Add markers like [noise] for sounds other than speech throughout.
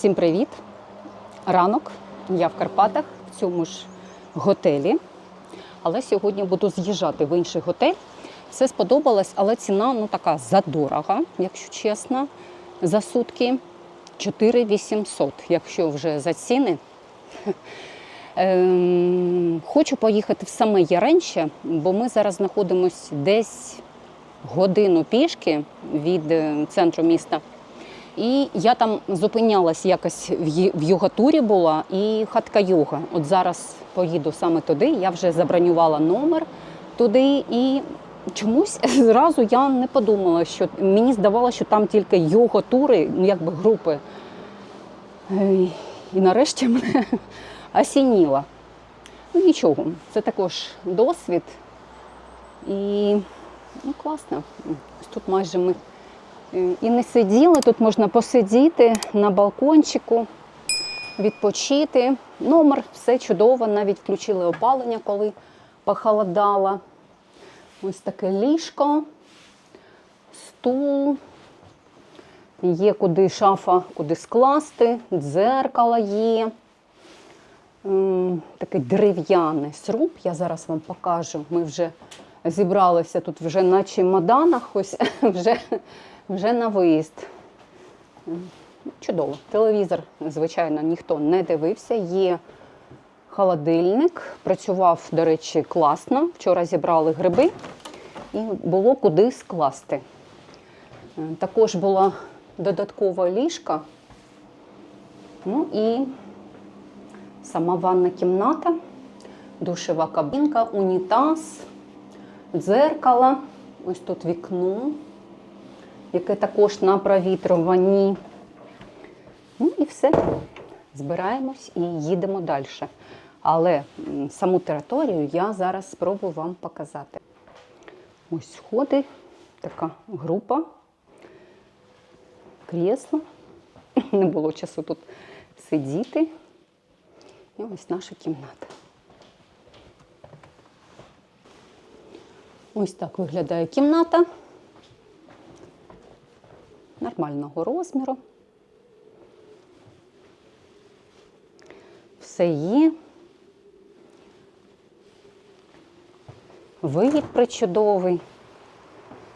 Всім привіт! Ранок. Я в Карпатах, в цьому ж готелі. Але сьогодні буду з'їжджати в інший готель. Все сподобалось, але ціна ну така задорога, якщо чесно. За сутки 4800, якщо вже за ціни. Ем, Хочу поїхати в саме Яремче, бо ми зараз знаходимося десь годину пішки від е, центру міста. І я там зупинялась якось в йога-турі була і хатка йога. От зараз поїду саме туди. Я вже забронювала номер туди і чомусь [laughs] зразу я не подумала, що мені здавалося, що там тільки йога-тури, ну якби групи. І нарешті мене [laughs] осініло. Ну нічого, це також досвід. І ну, класно. Ось тут майже ми і не сиділи, тут можна посидіти на балкончику, відпочити. Номер, все чудово, навіть включили опалення, коли похолодало. Ось таке ліжко, стул. Є куди шафа, куди скласти, дзеркало є. Такий дерев'яний сруб. Я зараз вам покажу. Ми вже зібралися тут вже на чемоданах, ось [laughs] вже, вже на виїзд. Чудово. Телевізор, звичайно, ніхто не дивився. Є холодильник. Працював, до речі, класно. Вчора зібрали гриби і було куди скласти. Е, Також була додаткова ліжка. Ну і сама ванна кімната, душева кабінка, унітаз, дзеркало. Ось тут вікно, яке також на провітрюванні. Ну і все. Збираємось і їдемо далі. Але саму територію я зараз спробую вам показати. Ось сходи, така група, крісло. [laughs] Не було часу тут сидіти. І ось наша кімната. Ось так виглядає кімната. Нормального розміру. Все є. Виїд причудовий.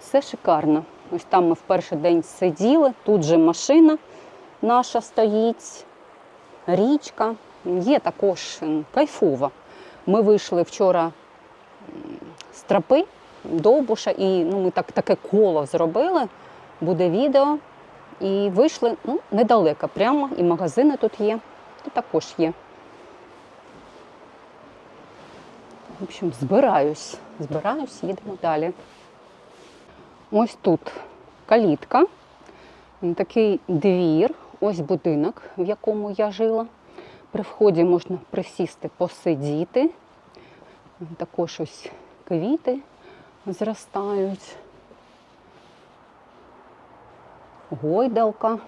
Все шикарно. Ось там ми в перший день сиділи, тут же машина наша стоїть, річка. Є також м, кайфово. Ми вийшли вчора з тропи Довбуша, і ну, ми так, таке коло зробили. Буде відео. І вийшли ну, недалеко, прямо, і магазини тут є, тут також є. В общем, збираюсь. Збираюсь, їдемо далі. Ось тут калітка, такий двір, ось будинок, в якому я жила. При вході можна присісти, посидіти. Також ось квіти зростають. Гойдалка.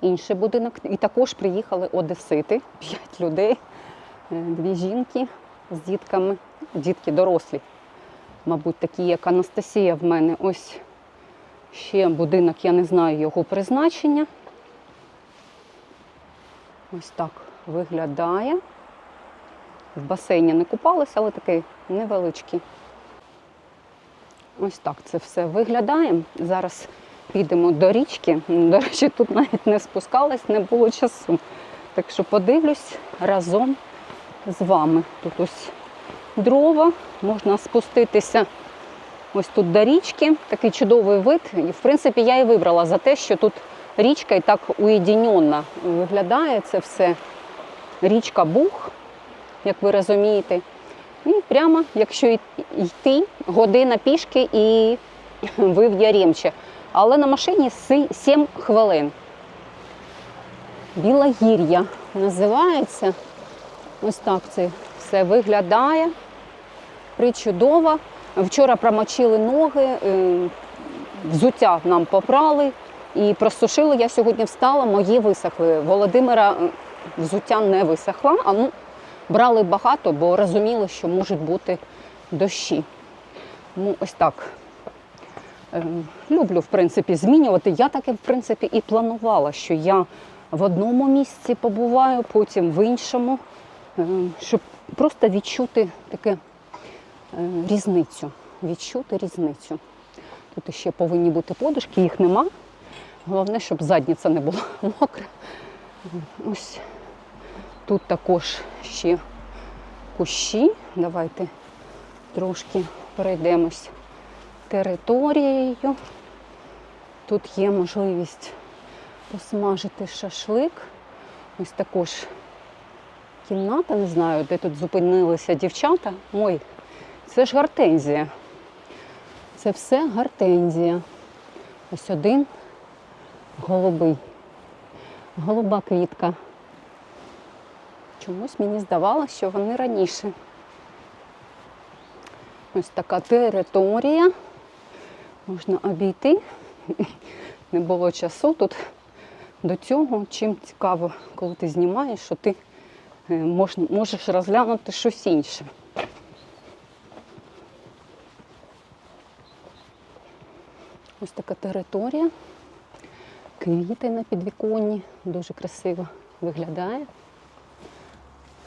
Інший будинок. І також приїхали одесити, п'ять людей, е, дві жінки з дітками, дітки дорослі. Мабуть, такі, як Анастасія в мене. Ось ще будинок, я не знаю його призначення. Ось так виглядає. В басейні не купалися, але такий невеличкий. Ось так це все виглядає. Зараз підемо до річки. До речі, тут навіть не спускалась, не було часу. Так що подивлюсь разом з вами. Тут ось дрова, можна спуститися ось тут до річки. Такий чудовий вид. І, в принципі, я і вибрала за те, що тут річка і так уєдиненно виглядає це все. Річка Буг, як ви розумієте. І прямо, якщо йти, година пішки і ви в Яремче. Але на машині 7 хвилин. Білогір'я називається. Ось так це все виглядає. Причудово. Вчора промочили ноги, е, взуття нам попрали і просушили. Я сьогодні встала, мої висохли. Володимира е, взуття не висохла, а ну, брали багато, бо розуміли, що можуть бути дощі. Ну, ось так. Е, Люблю, в принципі, змінювати. Я так і в принципі і планувала, що я в одному місці побуваю, потім в іншому, е, щоб просто відчути таке е, різницю. Відчути різницю. Тут ще повинні бути подушки, їх нема. Головне, щоб задниця не була [laughs] мокра. Ось тут також ще кущі. Давайте трошки пройдемось територією. Тут є можливість посмажити шашлик. Ось також кімната, не знаю, де тут зупинилися дівчата. Ой, це ж гортензія. Це все гортензія. Ось один голубий. Голуба квітка. Чомусь мені здавалося, що вони раніше. Ось така територія. Можна обійти. Не було часу тут до цього. Чим цікаво, коли ти знімаєш, що ти е, можеш розглянути щось інше. Ось така територія. Квіти на підвіконні. Дуже красиво виглядає.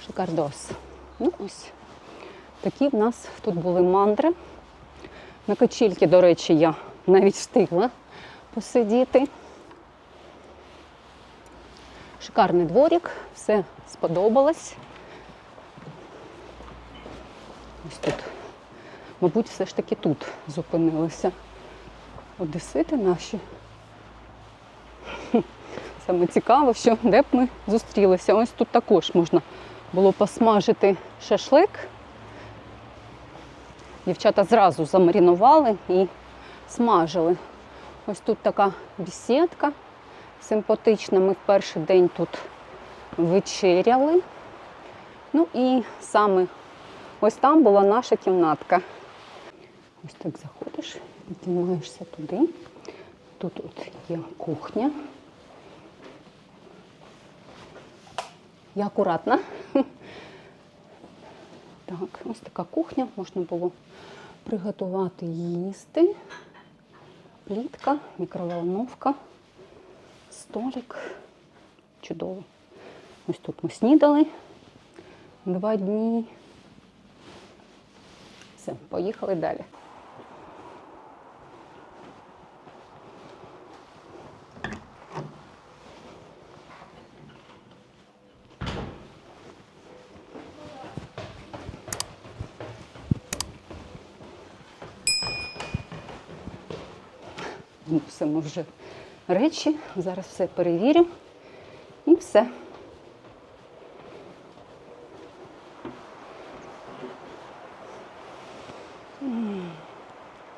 Шикардос. Ну ось. Такі в нас тут були мандри. На качільки, до речі, я навіть встигла посидіти. Шикарний дворик, все сподобалось. Ось тут. Мабуть, все ж таки тут зупинилися одесити наші. [laughs] Саме цікаво, що де б ми зустрілися. Ось тут також можна було посмажити шашлик. Дівчата зразу замарінували і смажили. Ось тут така бесідка симпатична. Ми в перший день тут вечеряли. Ну і саме ось там була наша кімнатка. Ось так заходиш, піднімаєшся туди. Тут от є кухня. Я акуратна. Так, ось така кухня, можна було приготувати їсти. Плітка, мікроволновка, столик. Чудово. Ось тут ми снідали два дні. Все, поїхали далі. Мусимо вже речі. Зараз все перевірю. І все.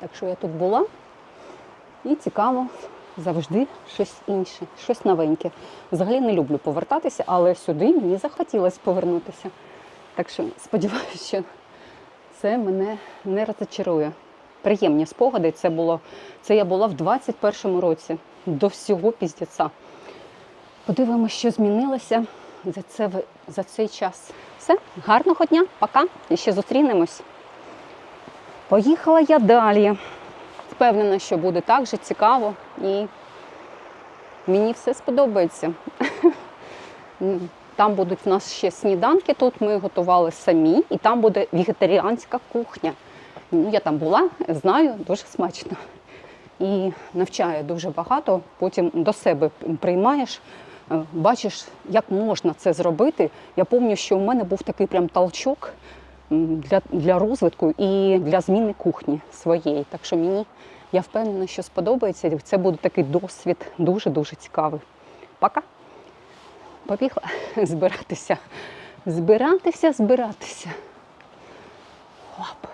Так що я тут була. І цікаво завжди щось інше, щось новеньке. Взагалі не люблю повертатися, але сюди мені захотілося повернутися. Так що сподіваюся, що це мене не розчарує. Приємні спогади. Це було це я була в 21-му році до всього піздеця. Подивимося, що змінилося за, це, за цей час. Все, гарного дня, пока. І ще зустрінемось. Поїхала я далі. Впевнена, що буде так же цікаво і мені все сподобається. Там будуть в нас ще сніданки, тут ми готували самі, і там буде вегетаріанська кухня. Ну, я там була, знаю, дуже смачно. І навчає дуже багато, потім до себе приймаєш, е, бачиш, як можна це зробити. Я пам'ятаю, що у мене був такий прям толчок для, для розвитку і для зміни кухні своєї. Так що мені, я впевнена, що сподобається. Це буде такий досвід дуже-дуже цікавий. Пока. Побігла збиратися. Збиратися, збиратися. Лап.